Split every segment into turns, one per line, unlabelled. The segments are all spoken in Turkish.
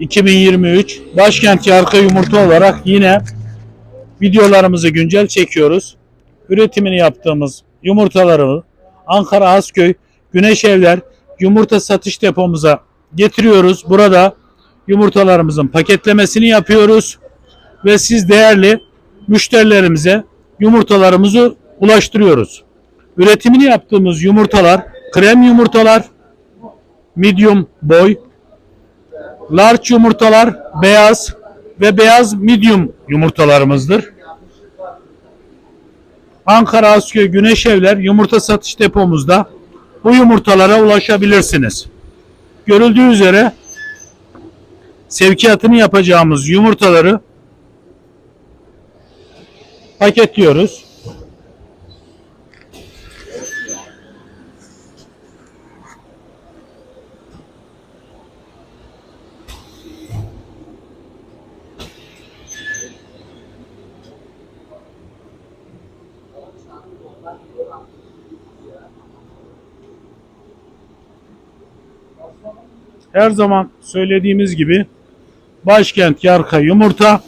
2023 Başkent Yarka Yumurta olarak yine videolarımızı güncel çekiyoruz. Üretimini yaptığımız yumurtaları Ankara Asköy Güneş Evler yumurta satış depomuza getiriyoruz. Burada yumurtalarımızın paketlemesini yapıyoruz ve siz değerli müşterilerimize yumurtalarımızı ulaştırıyoruz. Üretimini yaptığımız yumurtalar krem yumurtalar, medium boy, large yumurtalar beyaz ve beyaz medium yumurtalarımızdır. Ankara Asköy Güneş Evler yumurta satış depomuzda bu yumurtalara ulaşabilirsiniz. Görüldüğü üzere sevkiyatını yapacağımız yumurtaları paketliyoruz. Her zaman söylediğimiz gibi başkent Yarka Yumurta,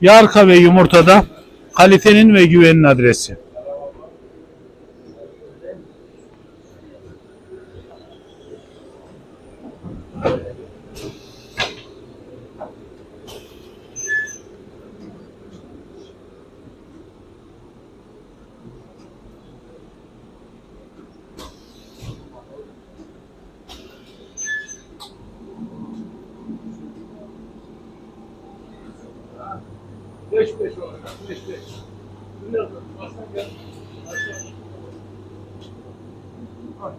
Yarka ve Yumurta'da kalitenin ve güvenin adresi.
Beş beş olarak. Beş beş. Biraz da bastan gel. Bak.